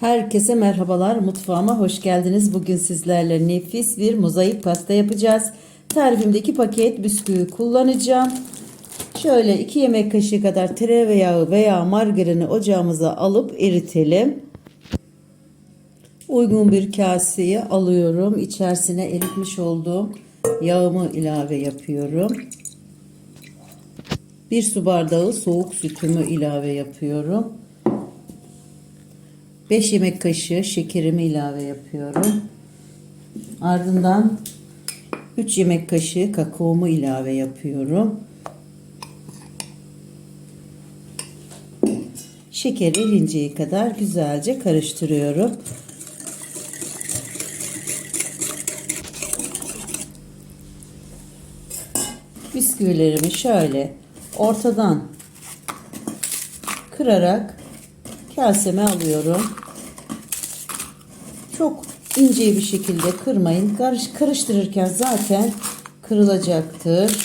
Herkese merhabalar. Mutfağıma hoş geldiniz. Bugün sizlerle nefis bir mozaik pasta yapacağız. Tarifimdeki paket bisküvi kullanacağım. Şöyle 2 yemek kaşığı kadar tereyağı veya margarini ocağımıza alıp eritelim. Uygun bir kaseye alıyorum. İçerisine eritmiş olduğum yağımı ilave yapıyorum. Bir su bardağı soğuk sütümü ilave yapıyorum. 5 yemek kaşığı şekerimi ilave yapıyorum. Ardından 3 yemek kaşığı kakaomu ilave yapıyorum. Şeker erinceye kadar güzelce karıştırıyorum. Bisküvilerimi şöyle ortadan kırarak kaseme alıyorum. Çok ince bir şekilde kırmayın. Karış, karıştırırken zaten kırılacaktır.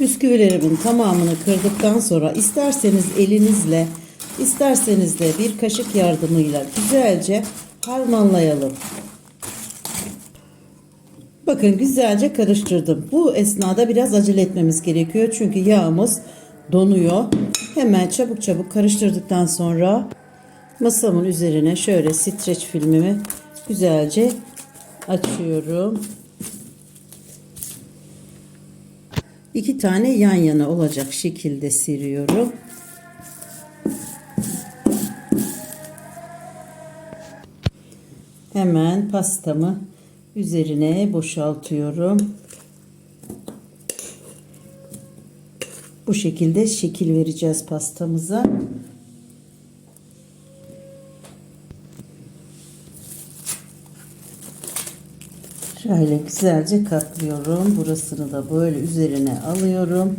Bisküvilerimin tamamını kırdıktan sonra isterseniz elinizle isterseniz de bir kaşık yardımıyla güzelce harmanlayalım. Bakın güzelce karıştırdım. Bu esnada biraz acele etmemiz gerekiyor. Çünkü yağımız donuyor. Hemen çabuk çabuk karıştırdıktan sonra masamın üzerine şöyle streç filmimi güzelce açıyorum. İki tane yan yana olacak şekilde seriyorum. Hemen pastamı üzerine boşaltıyorum. Bu şekilde şekil vereceğiz pastamıza. Şöyle güzelce katlıyorum. Burasını da böyle üzerine alıyorum.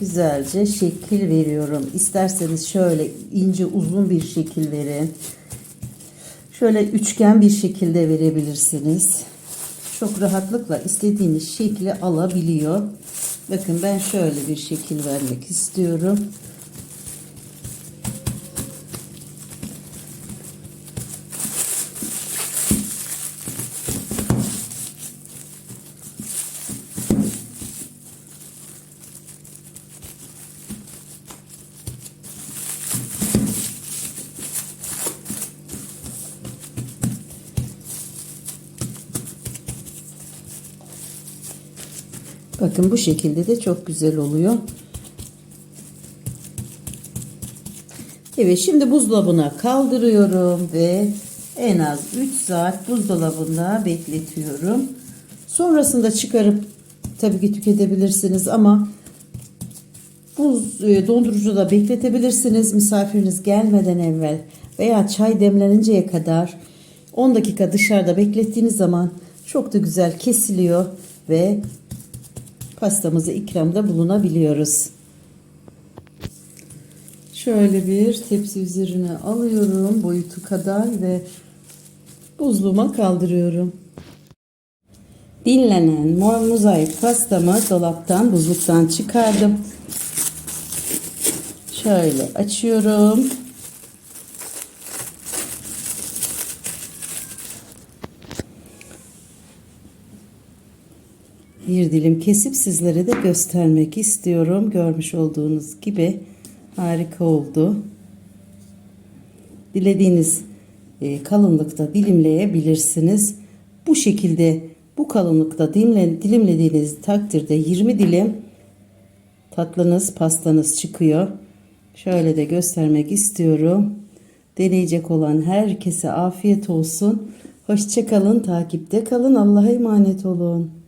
Güzelce şekil veriyorum. İsterseniz şöyle ince uzun bir şekil verin. Şöyle üçgen bir şekilde verebilirsiniz. Çok rahatlıkla istediğiniz şekli alabiliyor. Bakın ben şöyle bir şekil vermek istiyorum. Bakın bu şekilde de çok güzel oluyor. Evet şimdi buzdolabına kaldırıyorum ve en az 3 saat buzdolabında bekletiyorum. Sonrasında çıkarıp tabii ki tüketebilirsiniz ama buz e, dondurucuda bekletebilirsiniz misafiriniz gelmeden evvel veya çay demleninceye kadar 10 dakika dışarıda beklettiğiniz zaman çok da güzel kesiliyor ve pastamızı ikramda bulunabiliyoruz. Şöyle bir tepsi üzerine alıyorum boyutu kadar ve buzluğuma kaldırıyorum. Dinlenen mor mozaik pastamı dolaptan buzluktan çıkardım. Şöyle açıyorum. Bir dilim kesip sizlere de göstermek istiyorum. Görmüş olduğunuz gibi harika oldu. Dilediğiniz e, kalınlıkta dilimleyebilirsiniz. Bu şekilde bu kalınlıkta dilimle, dilimlediğiniz takdirde 20 dilim tatlınız pastanız çıkıyor. Şöyle de göstermek istiyorum. Deneyecek olan herkese afiyet olsun. Hoşçakalın, takipte kalın. Allah'a emanet olun.